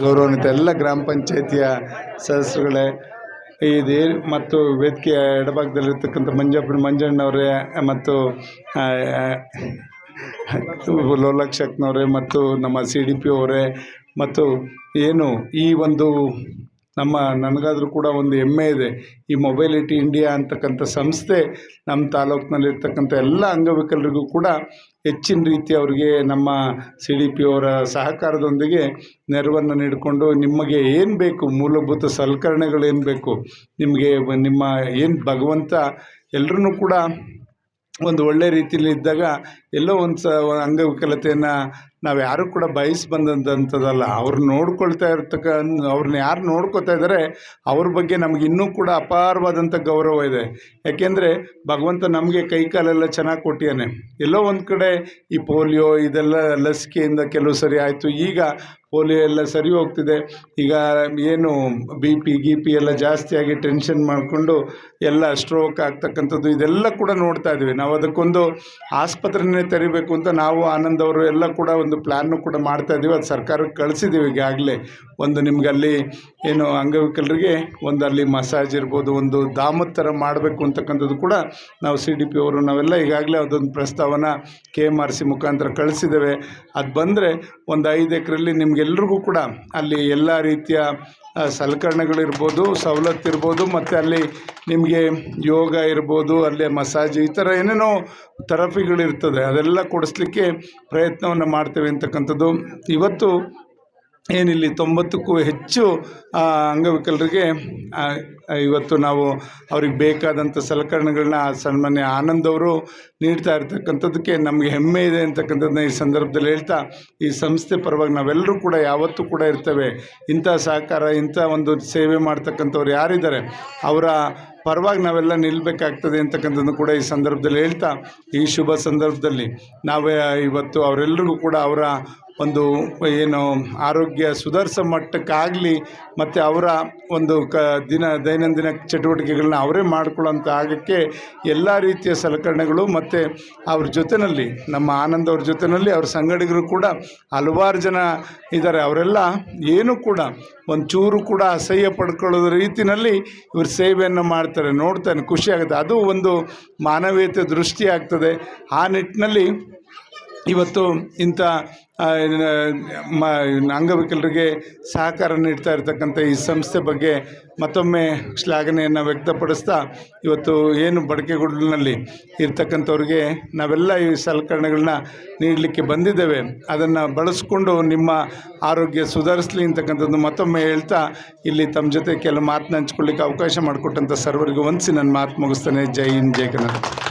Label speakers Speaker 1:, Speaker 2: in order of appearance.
Speaker 1: ಗೌರವಾನ್ವಿತ ಎಲ್ಲ ಗ್ರಾಮ ಪಂಚಾಯಿತಿಯ ಸದಸ್ಯರುಗಳೇ ಇದೇ ಮತ್ತು ವೇದಿಕೆಯ ಎಡಭಾಗದಲ್ಲಿರ್ತಕ್ಕಂಥ ಮಂಜಪ್ಪ ಮಂಜಣ್ಣವರೇ ಮತ್ತು ಲೋಲಾಕ್ಷಕ್ನವರೇ ಮತ್ತು ನಮ್ಮ ಸಿ ಡಿ ಪಿ ಅವರೇ ಮತ್ತು ಏನು ಈ ಒಂದು ನಮ್ಮ ನನಗಾದರೂ ಕೂಡ ಒಂದು ಹೆಮ್ಮೆ ಇದೆ. ಈ ಮೊಬೈಲಿಟಿ ಇಂಡಿಯಾ ಅಂತಕ್ಕಂಥ ಸಂಸ್ಥೆ ನಮ್ಮ ತಾಲೂಕಿನಲ್ಲಿರ್ತಕ್ಕಂಥ ಎಲ್ಲ ಅಂಗವಿಕಲರಿಗೂ ಕೂಡ ಹೆಚ್ಚಿನ ರೀತಿ ಅವರಿಗೆ ನಮ್ಮ ಸಿ ಡಿ ಪಿ ಅವರ ಸಹಕಾರದೊಂದಿಗೆ ನೆರವನ್ನು ನೀಡಿಕೊಂಡು ನಿಮಗೆ ಏನು ಬೇಕು, ಮೂಲಭೂತ ಸಲಕರಣೆಗಳೇನು ಬೇಕು, ನಿಮಗೆ ನಿಮ್ಮ ಏನು ಭಗವಂತ ಎಲ್ಲರೂ ಕೂಡ ಒಂದು ಒಳ್ಳೆ ರೀತಿಯಲ್ಲಿ ಇದ್ದಾಗ ಎಲ್ಲೋ ಒಂದು ಸ ಅಂಗವಿಕಲತೆಯನ್ನು ನಾವು ಯಾರು ಕೂಡ ಬಯಸಿ ಬಂದಂಥದ್ದಲ್ಲ ಅವ್ರು ನೋಡ್ಕೊಳ್ತಾ ಇರ್ತಕ್ಕ ಅವ್ರನ್ನ ಯಾರು ನೋಡ್ಕೊತಾ ಇದ್ದಾರೆ ಅವ್ರ ಬಗ್ಗೆ ನಮ್ಗೆ ಇನ್ನೂ ಕೂಡ ಅಪಾರವಾದಂಥ ಗೌರವ ಇದೆ. ಯಾಕೆಂದರೆ ಭಗವಂತ ನಮಗೆ ಕೈ ಕಾಲೆಲ್ಲ ಚೆನ್ನಾಗಿ ಕೊಟ್ಟಿಯಾನೆ ಎಲ್ಲೋ ಒಂದು ಕಡೆ ಈ ಪೋಲಿಯೋ ಇದೆಲ್ಲ ಲಸಿಕೆಯಿಂದ ಕೆಲವು ಸರಿ ಆಯಿತು, ಈಗ ಪೋಲಿಯೋ ಎಲ್ಲ ಸರಿ ಹೋಗ್ತಿದೆ. ಈಗ ಏನು ಬಿ ಪಿ ಗಿ ಪಿ ಎಲ್ಲ ಜಾಸ್ತಿಯಾಗಿ ಟೆನ್ಷನ್ ಮಾಡಿಕೊಂಡು ಎಲ್ಲ ಸ್ಟ್ರೋಕ್ ಆಗ್ತಕ್ಕಂಥದ್ದು ಇದೆಲ್ಲ ಕೂಡ ನೋಡ್ತಾ ಇದ್ದೀವಿ ನಾವು ಅದಕ್ಕೊಂದು ಆಸ್ಪತ್ರೆನೇ ತೆರಿಬೇಕು ಅಂತ ನಾವು ಆನಂದ್ ಅವರು ಎಲ್ಲ ಕೂಡ ಪ್ಲ್ಯಾನ್ನು ಕೂಡ ಮಾಡ್ತಾ ಇದ್ದೀವಿ ಅದು ಸರ್ಕಾರಕ್ಕೆ ಕಳಿಸಿದ್ದೀವಿ ಈಗಾಗಲೇ. ಒಂದು ನಿಮಗಲ್ಲಿ ಏನು ಅಂಗವಿಕಲರಿಗೆ ಒಂದು ಅಲ್ಲಿ ಮಸಾಜ್ ಇರ್ಬೋದು, ಒಂದು ಧಾಮದ ಥರ ಮಾಡಬೇಕು ಅಂತಕ್ಕಂಥದ್ದು ಕೂಡ ನಾವು ಸಿ ಡಿ ಪಿ ಅವರು ನಾವೆಲ್ಲ ಈಗಾಗಲೇ ಅದೊಂದು ಪ್ರಸ್ತಾವನ ಕೆ ಎಂ ಆರ್ ಸಿ ಮುಖಾಂತರ ಕಳಿಸಿದ್ದೇವೆ. ಅದು ಬಂದರೆ ಒಂದು ಐದು ಎಕರೆಯಲ್ಲಿ ನಿಮಗೆಲ್ರಿಗೂ ಕೂಡ ಅಲ್ಲಿ ಎಲ್ಲ ರೀತಿಯ ಸಲಕರಣೆಗಳಿರ್ಬೋದು ಸವಲತ್ತು ಇರ್ಬೋದು, ಮತ್ತು ಅಲ್ಲಿ ನಿಮಗೆ ಯೋಗ ಇರ್ಬೋದು, ಅಲ್ಲೇ ಮಸಾಜ್ ಈ ಥರ ಏನೇನೋ ಥೆರಪಿಗಳಿರ್ತದೆ. ಅದೆಲ್ಲ ಕೊಡಿಸ್ಲಿಕ್ಕೆ ಪ್ರಯತ್ನವನ್ನು ಮಾಡ್ತೇವೆ ಅಂತಕ್ಕಂಥದ್ದು. ಇವತ್ತು ಏನಿಲ್ಲಿ ತೊಂಬತ್ತಕ್ಕೂ ಹೆಚ್ಚು ಅಂಗವಿಕಲರಿಗೆ ಇವತ್ತು ನಾವು ಅವ್ರಿಗೆ ಬೇಕಾದಂಥ ಸಲಕರಣೆಗಳನ್ನ ಸನ್ಮಾನ್ಯ ಆನಂದ್ ಅವರು ನೀಡ್ತಾ ಇರ್ತಕ್ಕಂಥದ್ದಕ್ಕೆ ನಮಗೆ ಹೆಮ್ಮೆ ಇದೆ ಅಂತಕ್ಕಂಥದ್ದನ್ನ ಈ ಸಂದರ್ಭದಲ್ಲಿ ಹೇಳ್ತಾ, ಈ ಸಂಸ್ಥೆ ಪರವಾಗಿ ನಾವೆಲ್ಲರೂ ಕೂಡ ಯಾವತ್ತೂ ಕೂಡ ಇರ್ತೇವೆ. ಇಂಥ ಸಹಕಾರ, ಇಂಥ ಒಂದು ಸೇವೆ ಮಾಡ್ತಕ್ಕಂಥವ್ರು ಯಾರಿದ್ದಾರೆ, ಅವರ ಪರವಾಗಿ ನಾವೆಲ್ಲ ನಿಲ್ಲಬೇಕಾಗ್ತದೆ ಅಂತಕ್ಕಂಥದ್ದು ಕೂಡ ಈ ಸಂದರ್ಭದಲ್ಲಿ ಹೇಳ್ತಾ, ಈ ಶುಭ ಸಂದರ್ಭದಲ್ಲಿ ನಾವೇ ಇವತ್ತು ಅವರೆಲ್ಲರಿಗೂ ಕೂಡ ಅವರ ಒಂದು ಏನು ಆರೋಗ್ಯ ಸುಧಾರಿಸೋ ಮಟ್ಟಕ್ಕಾಗಲಿ ಮತ್ತು ಅವರ ಒಂದು ಕ, ದಿನ ದೈನಂದಿನ ಚಟುವಟಿಕೆಗಳನ್ನ ಅವರೇ ಮಾಡ್ಕೊಳ್ಳೋಂಥ ಆಗಕ್ಕೆ ಎಲ್ಲ ರೀತಿಯ ಸಲಕರಣೆಗಳು ಮತ್ತು ಅವ್ರ ಜೊತೆಯಲ್ಲಿ ನಮ್ಮ ಆನಂದ್ ಅವ್ರ ಜೊತೆಯಲ್ಲಿ ಅವ್ರ ಸಂಗಡಿಗರು ಕೂಡ ಹಲವಾರು ಜನ ಇದ್ದಾರೆ ಅವರೆಲ್ಲ ಏನೂ ಕೂಡ ಒಂದು ಚೂರು ಕೂಡ ಅಸಹ್ಯ ಪಡ್ಕೊಳ್ಳೋದ ರೀತಿಯಲ್ಲಿ ಇವ್ರ ಸೇವೆಯನ್ನು ಮಾಡ್ತಾರೆ, ನೋಡ್ತಾನೆ ಖುಷಿಯಾಗುತ್ತೆ ಅದು ಒಂದು ಮಾನವೀಯತೆ ದೃಷ್ಟಿ ಆಗ್ತದೆ. ಆ ನಿಟ್ಟಿನಲ್ಲಿ ಇವತ್ತು ಇಂಥ ಮ, ಅಂಗವಿಕಲರಿಗೆ ಸಹಕಾರ ನೀಡ್ತಾ ಇರ್ತಕ್ಕಂಥ ಈ ಸಂಸ್ಥೆ ಬಗ್ಗೆ ಮತ್ತೊಮ್ಮೆ ಶ್ಲಾಘನೆಯನ್ನು ವ್ಯಕ್ತಪಡಿಸ್ತಾ ಇವತ್ತು ಏನು ಬಡಕೆಗುಡ್ಲಿನಲ್ಲಿ ಇರ್ತಕ್ಕಂಥವ್ರಿಗೆ ನಾವೆಲ್ಲ ಈ ಸಲಕರಣೆಗಳನ್ನ ನೀಡಲಿಕ್ಕೆ ಬಂದಿದ್ದೇವೆ. ಅದನ್ನು ಬಳಸ್ಕೊಂಡು ನಿಮ್ಮ ಆರೋಗ್ಯ ಸುಧಾರಿಸಲಿ ಅಂತಕ್ಕಂಥದ್ದು ಮತ್ತೊಮ್ಮೆ ಹೇಳ್ತಾ ಇಲ್ಲಿ ತಮ್ಮ ಜೊತೆ ಕೆಲವು ಮಾತನ್ನ ಹಂಚ್ಕೊಳ್ಳಿಕ್ಕೆ ಅವಕಾಶ ಮಾಡಿಕೊಟ್ಟಂಥ ಸರ್ವರಿಗೆ ವಂದಿಸಿ ನನ್ನ ಮಾತು ಮುಗಿಸ್ತೇನೆ. ಜೈ ಹಿಂದ್, ಜೈ ಕನ್ನಡ.